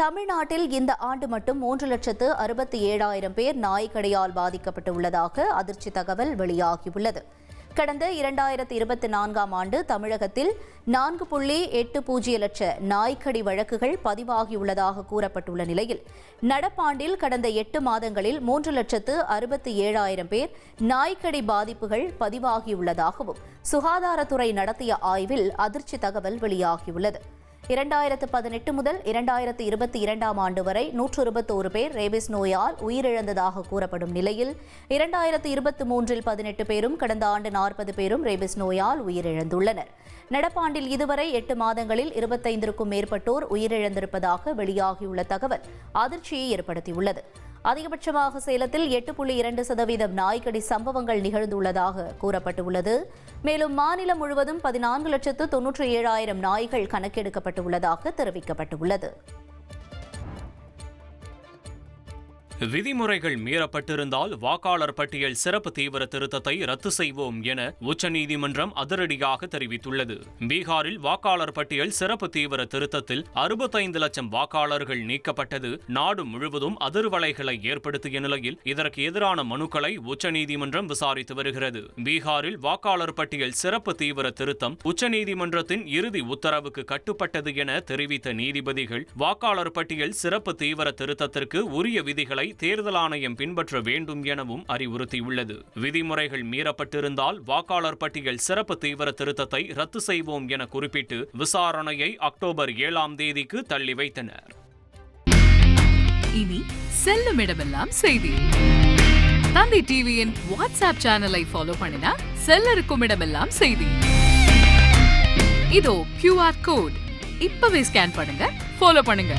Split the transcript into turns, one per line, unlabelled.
தமிழ்நாட்டில் இந்த ஆண்டு மட்டும் மூன்று லட்சத்து அறுபத்தி ஏழாயிரம் பேர் நாய்க்கடியால் பாதிக்கப்பட்டுள்ளதாக அதிர்ச்சி தகவல் வெளியாகியுள்ளது. கடந்த இரண்டாயிரத்தி இருபத்தி நான்காம் ஆண்டு தமிழகத்தில் நான்கு புள்ளி எட்டு பூஜ்ஜிய லட்ச நாய்க்கடி வழக்குகள் பதிவாகியுள்ளதாக கூறப்பட்டுள்ள நிலையில் நடப்பாண்டில் கடந்த எட்டு மாதங்களில் மூன்று லட்சத்து அறுபத்தி ஏழாயிரம் பேர் நாய்க்கடி பாதிப்புகள் பதிவாகியுள்ளதாகவும் சுகாதாரத்துறை நடத்திய ஆய்வில் அதிர்ச்சி தகவல் வெளியாகியுள்ளது. இரண்டாயிரத்து பதினெட்டு முதல் இரண்டாயிரத்து இருபத்தி இரண்டாம் ஆண்டு வரை நூற்று இருபத்தோரு பேர் ரேபிஸ் நோயால் உயிரிழந்ததாக கூறப்படும் நிலையில் இரண்டாயிரத்து இருபத்தி மூன்றில் பதினெட்டு பேரும் கடந்த ஆண்டு நாற்பது பேரும் ரேபிஸ் நோயால் உயிரிழந்துள்ளனர். நடப்பாண்டில் இதுவரை எட்டு மாதங்களில் இருபத்தைந்திற்கும் மேற்பட்டோர் உயிரிழந்திருப்பதாக வெளியாகியுள்ள தகவல் அதிர்ச்சியை ஏற்படுத்தியுள்ளது. அதிகபட்சமாக சேலத்தில் எட்டு புள்ளி இரண்டு சதவீதம் நாய்க்கடி சம்பவங்கள் நிகழ்ந்துள்ளதாக கூறப்பட்டுள்ளது. மேலும் மாநிலம் முழுவதும் பதினான்கு லட்சத்து தொன்னூற்றி ஏழாயிரம் நாய்கள் கணக்கெடுக்கப்பட்டுள்ளதாக தெரிவிக்கப்பட்டுள்ளது.
விதிமுறைகள் மீறப்பட்டிருந்தால் வாக்காளர் பட்டியல் சிறப்பு தீவிர திருத்தத்தை ரத்து செய்வோம் என உச்சநீதிமன்றம் அதிரடியாக தெரிவித்துள்ளது. பீகாரில் வாக்காளர் பட்டியல் சிறப்பு தீவிர திருத்தத்தில் அறுபத்தைந்து லட்சம் வாக்காளர்கள் நீக்கப்பட்டது. நாடு முழுவதும் அதிர்வலைகளை ஏற்படுத்திய நிலையில் இதற்கு எதிரான மனுக்களை உச்சநீதிமன்றம் விசாரித்து வருகிறது. பீகாரில் வாக்காளர் பட்டியல் சிறப்பு தீவிர திருத்தம் உச்சநீதிமன்றத்தின் இறுதி உத்தரவுக்கு கட்டுப்பட்டது என தெரிவித்த நீதிபதிகள் வாக்காளர் பட்டியல் சிறப்பு தீவிர திருத்தத்திற்கு உரிய விதிகளை தேர்தல் ஆணையம் பின்பற்ற வேண்டும் எனவும் அறிவுறுத்தியுள்ளது. விதிமுறைகள் மீறப்பட்டிருந்தால் வாக்காளர் பட்டியல் சிறப்பு தீவிர திருத்தத்தை ரத்து செய்வோம் என குறிப்பிட்டு விசாரணையை அக்டோபர் ஏழாம் தேதிக்கு தள்ளி வைத்தனர்.
இனி செல்லும் இடமெல்லாம் செய்தி. தந்தை டிவியின் வாட்ஸ்அப் சேனலை ஃபாலோ பண்ணினா செல்ல இருக்கும் இடமெல்லாம் செய்தி. இதோ கியூஆர் கோட் இப்பவே ஸ்கேன் பண்ணுங்க ஃபாலோ பண்ணுங்க.